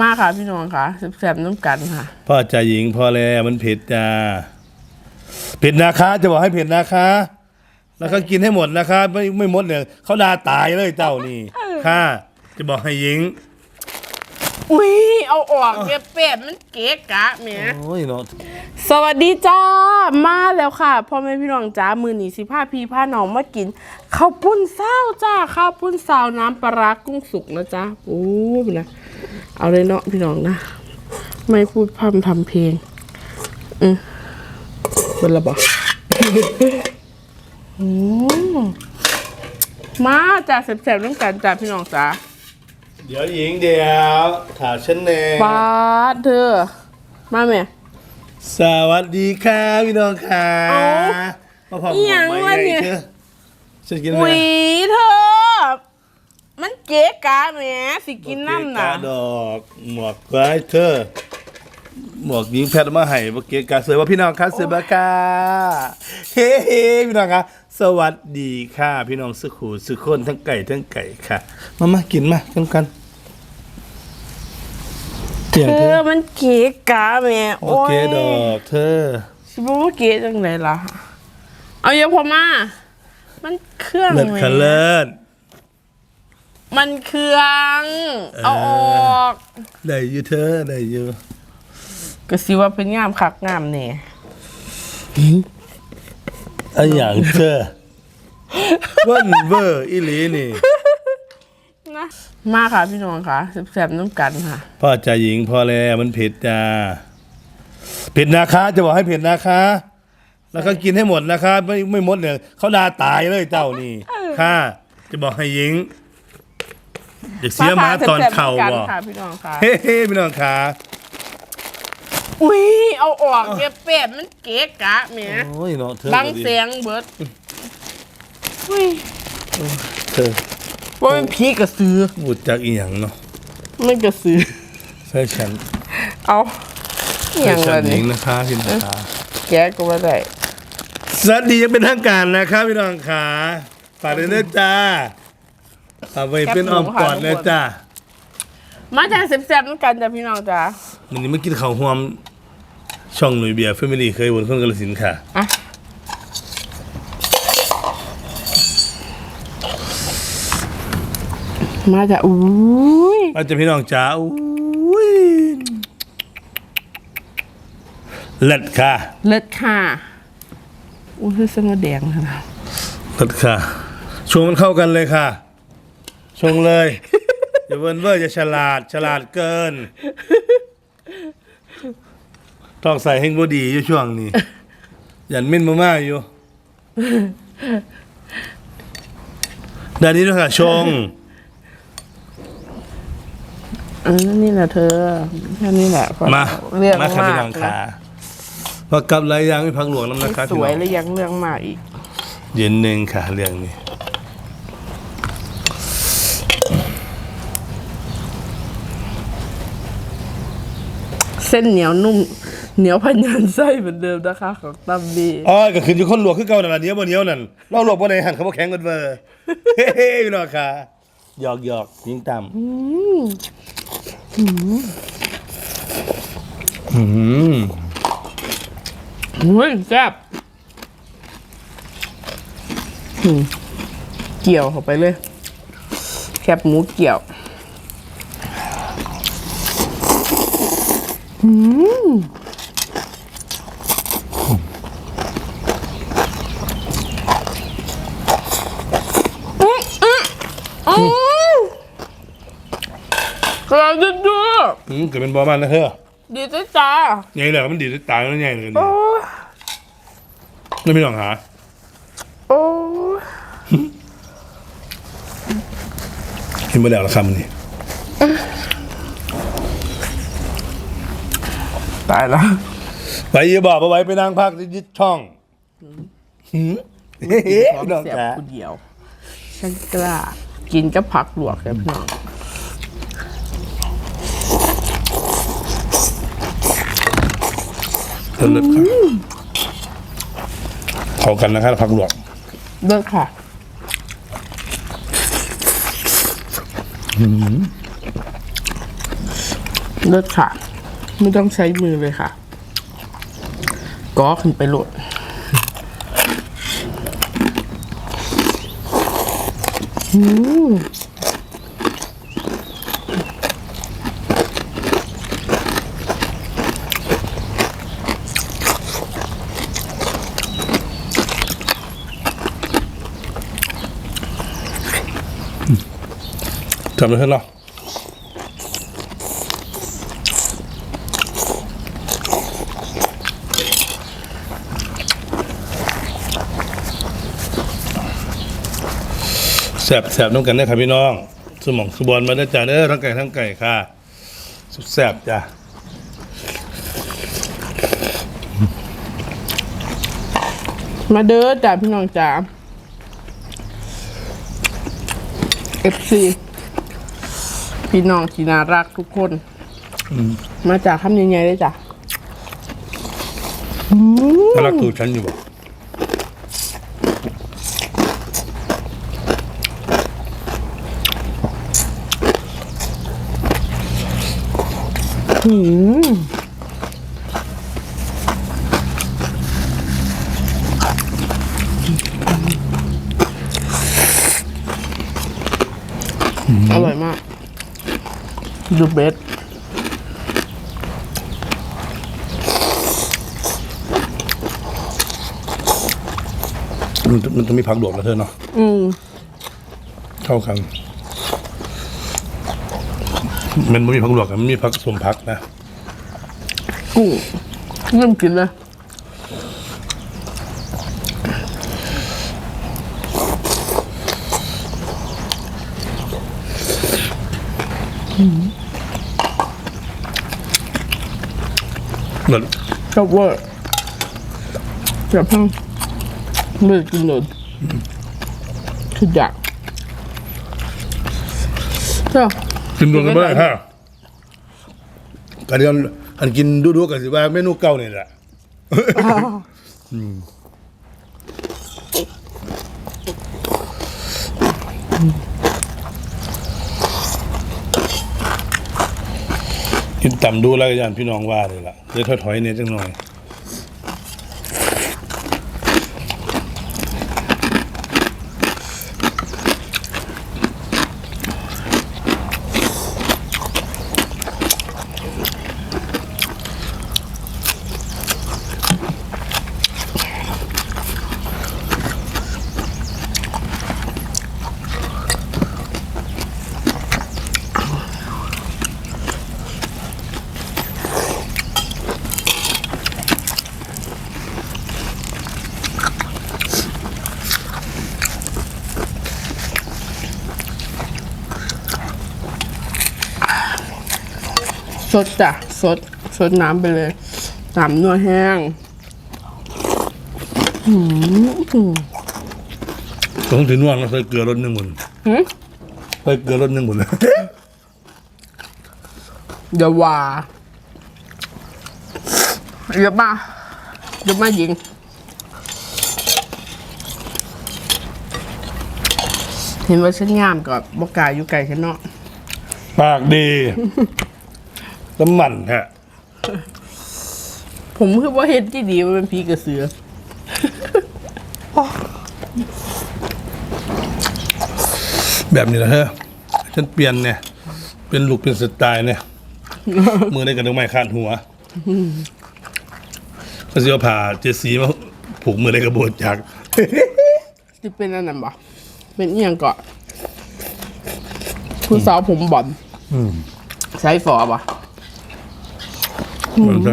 มาค่ะพี่น้องค่ะแซ่บๆน้ำกันค่ะ พ่อจ่าหญิงพอแล้วมันเผ็ดจ้าเผ็ดนะคะจะบอกให้เผ็ดนะคะ แล้วก็กินให้หมดนะคะ ไม่ไม่หมดเนี่ยเขาด่าตายเลยเจ้านี่ ค่ะ จะบอกให้หญิง อุ้ยเอาออกเก็บเป็ดมันเก๋กะแหมโอ้ยเนาะสวัสดีจ้ามาแล้วค่ะพ่อแม่พี่น้องจ้ามือหนีสิผ้าพี่ผ้าน้องมากินข้าวปุ้นเศร้าจ้าข้าวปุ้นเศร้าน้ำปลาร้ากุ้งสุกนะจ้าโอ้ยนะ เอาเลยเนาะพี่น้องนะ ไม่พูดพร่ำทำเพลง อือเป็นระบอืมมาจ้าแซ่บๆน้ำกันจ้าพี่น้องจ้าเดี๋ยวหญิงเดี๋ยวถาฉันแน่ปาดเธอ มาแม่สวัสดีค่ะพี่น้องค่ะเอ้ามาพร้อมอิหยังกับวะเนี่ยไงเชื่อฉันกินอุ้ไหมยเธอ มันเก๋กะแหมสิกินน้ำน่ะเกกาดอกหมวกไว้เธอ หมวกยิงแพทย์เอามาให้เมื่อกี้กาเสือว่าพี่น้องครับเสือบากาเฮ้เฮ้พี่น้องครับสวัสดีค่ะ พี่น้องสุขูสุขคนทั้งไก่ทั้งไก่ค่ะ มามากินมากันกันเตียงเธเธออมันเก๋กะแหมโอเคดอกเธอ สิบอกว่าเก๋จังไดล่ะ เอาเยอะพอมา มันเครื่องเลิศแหมคะเลิศ มันเครื่อง เอาออก ได้อยู่เธอได้อยู่ก็สิว่าเป็นงามคักงามแหน่อันอย่างเธอเว่นเวอร์อีหลีนี่ นะมาค่ะพี่น้องค่ะแซ่บๆน้ำกันค่ะพ่อจ่าหญิงพอแล้วมันเผ็ดจ้าเผ็ดนะคะ จะบอกให้เผ็ดนะคะ แล้วก็กินให้หมดนะคะ ไม่ไม่หมดเนี่ยเขาด่าตายเลยเจ้านี่ค่ะ จะบอกให้หญิง เด็กเสียหมาตอนเข่าแซ่บๆบ่น้ำกันค่ะพี่น้องค่ะเฮ้เฮ้พี่น้องขาอุ้ยเอาออกเก็บเป็ดมันเก๋กะแหมโอ้ยเนาะเธอบังเสียงเบิดอุ้ยเธอว่าเป็นผีกระสือบูดจากอีหยังเนาะไม่กระสือแฟชั่นเอาอแฟหย่างชั่ละนหญินี่งนะคะพี่น้องขาแกก็ว่าได้สวัสดียังเป็นทางการนะครับพี่น้องขาฝากเลยนะจ้า ฝากไว้เป็นอ้อมกอดนะจ้ามาจากแซ่บๆน้ำกันจ้ะพี่น้องจ้ะวันนี้มากินข้าวหวมช่องหนุ่ยเบียร์แฟมิลี่เคยวนคนกระสินธุ์ค่ะอะมาจากอุ้ยอาจจะพี่น้องจ๋าอุ้ยเลิศค่ะเลิศค่ะอุ้ยคือสมแดงค่ะเลิศค่ะชงมันเข้ากันเลยค่ะ ชงเลย อย่าเวิร์นเวอร์จะฉลาด ฉลาดเกิน ต้องใส่เฮงบดีอยู่ช่วงนี้ ยันมินมาม่าอยู่ด้านนี้ด้วยค่ะชงเออนี่แหละเธอแค่นี้แหละพอมา เรื่องมาค่ะมากพี่น้องค่ะพอกับไรยางไม่พังหลวงน้ำนะคะสพี่วยน้องแล้วยังเรื่องมากอีก เย็นหนึ่งค่ะเรื่องนี้ เส้นเหนียวนุ่ม เหนียวพันยันไส้เหมือนเดิมนะคะ ของตัมบีอ๋อก็คืออยู่คนหลวงคือเก่านั่นล่ะเนี้ยบ่เนี้ยวนั่นเราหลวงบ่ได้หันเขาบ่แข็งกันเบอร์เฮ้ๆพี่น้องค่ะหยอกหยอกยิงต่ำอืมเฮ้ยแซ่บอืมเกี่ยวเข้าไปเลย แคบหมูเกี่ยว อืมกระดุดดูอืมเกิดเป็นบ่มันนะเธอดีจ้าจ้าใหญ่เลยมันดีดตายแล้วใหญ่เลยโอ้ยนี่พี่น้องหาโอ้ย เห็นบ่แล้วละคำนี้ ตายแล้วไปอย่าบอกเอาไว้ไปนั่งพักที่ยึดช่องหืมเฮ้ๆพี่น้องเสียบค่ะคนเดียว ฉันกล้า กินกับผักหลวกครับพี่น้องเลิศค่ะเข้ากันนะครับพักหลวงเลิกค่ะ เลิศค่ะ ไม่ต้องใช้มือเลยค่ะก็ขึ้นไปโหลดอืมจำได้เท่าไหร่ แสบแสบน้องกันนะครับพี่น้อง สมองสบอนมาได้อจ้าเด้อทั้งไก่ทั้งไก่ค่ะสุดแสบจ้ะมาเด้อจ้าพี่น้องจ๋า FC พี่น้องที่น่ารักทุกคน มาจากคำยังไงได้จ้ะ น่ารักตัวฉันอยู่บ่อร่อยมากดูเบส มันมันต้องมีผักดวกนะเธอเนาะอืมเข้ากันมันไม่มีผักดวกอะมันมีผักสมผักนะกุ้งเริ่มกินเลยเหมือนชอบเวอร์จะเพิ่ง ไม่ได้กินเลยทุกอย่างเจ้า กินดวงกันบ้างฮะกันกันอันกินดูๆกันสิว่าเมนูเก่านี่แหละ กินต่ำดูแล้วกันพี่น้องว่าเลยล่ะเดี๋ยวถอยๆเนี่ยจังหน่อย ดจ้ะสดสดน้ำไปเลยน้ำนัวแห้งต้องถึงน่วงแล้วใส่เกลือรสหนึ่งหมุนหืมใส่เกลือรสหนึ่งหมุนเดี๋ยวว่าเดี๋ยวมาเดี๋ยวมายิงเห็นว่าฉันงามกับบกล้าอยู่ไกลฉันเนาะปากดี น้ำมันฮะผมคือว่าเฮ็ดที่ดีมันเป็นพีกระเสือ แบบนี้นะเฮ้ยฉันเปลี่ยนเนี่ย เป็นลูกเป็นสไตล์เนี่ย มือได้กับดอกไม้คาดหัวก็สิเอาผ่าเจดสีมาผูกมือได้กระโบดจักรที่เป็นอันนั้นบ่เป็นเอียงเกาะคุณสาวผมบอลใช้ฝอบ่ มันจะ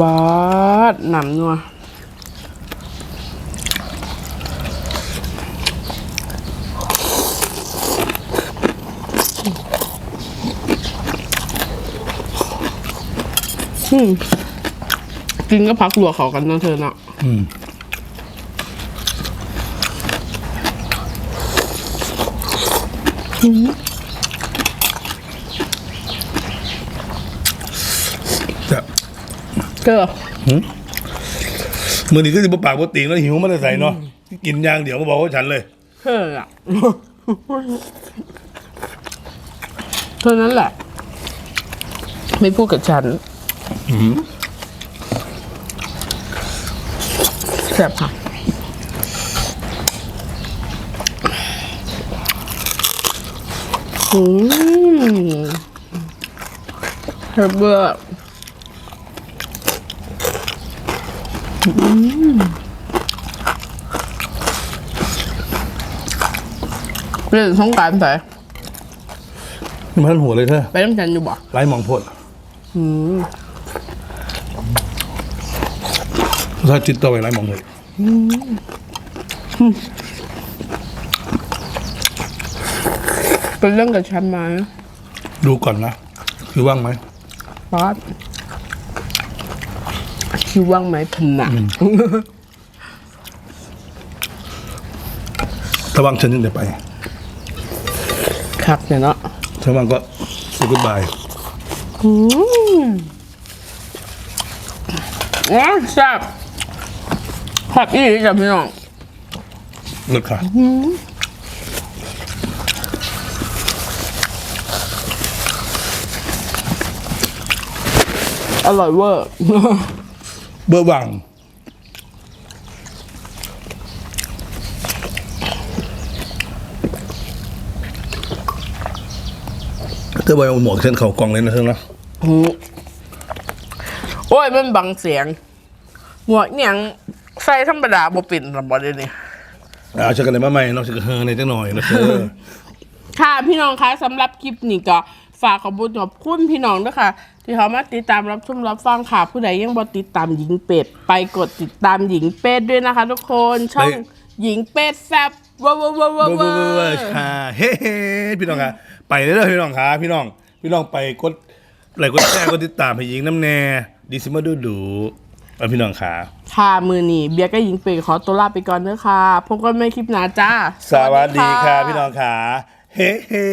บา ดหนำนัวอืมกินก็พักหัวเขากันเนาะเธอเนาะอืมจะเกอมื อนี้ก็สิบปากบ่ติงแล้วหิวมันจะใส่เนาะกินอย่างเดียวก็บอกว่าฉันเลยเธออะเท่านั้นแหละ ไม่พูดกับฉันแซ่บค่ะอืมแซ่บเบอร์ อืมเล่นสงกรารใส่นี่มันหัวเลยเธอไปน้ำจันอยู่บ่ไร้หมองพดถ้าจิตต่อไปไร้หมองพดเป็นเรื่องกับฉันมาดูก่อนนะ คือว่างไหมฟาด คิดว่างไหมพนนักถ้าว่างฉันยังจะไปคักเนี่ยเนาะถ้าว่างก็สกุดบายอืมอ๋อแซ่บผักอีหลีจ้ะพี่น้องเลิกค่ะอร่อยเวอร์ เบอร์วัง เธอไปเอาหมวกเส้นเขากล่องเลยนะเธอนะหูโอ้ยมันบังเสียง หมวกเนี่ยงใส่ธรรมดาบ่ปิ่นลำบอเลยนี่เอาชักกันเลยมาใหม่เนาะชักกันเฮอในจังหน่อยนะเธอ ค่ะพี่น้องคะสำหรับคลิปนี้ก็ ฝากขอบคุณขอบคุณพี่น้องด้วยค่ะ ที่เขามาติดตามรับชมรับฟังค่ะ ผู้ใดยังบ่ติดตามหญิงเป็ด ไปกดติดตามหญิงเป็ดด้วยนะคะ ทุกคนช่องหญิงเป็ดแซบว้าวว้าวว้าวว้าร์เวอร์เวอร์ค่ะเฮ้เฮ้พี่น้องค่ะไปเลยเด้อพี่น้องค่ะพี่น้อง พี่น้องไปกดไลค์กดแชร์กดติดตามให้ยิงน้ำแน่ดิซิมาดูดูเอาพี่น้องค่ะค่ะมือนี้เบียร์ก็หญิงเป็ดขอตัวลาไปก่อนเด้อค่ะพบกันใหม่คลิปหน้าจ้า สวัสดีค่ะ พี่น้องค่ะ เฮ้เฮ้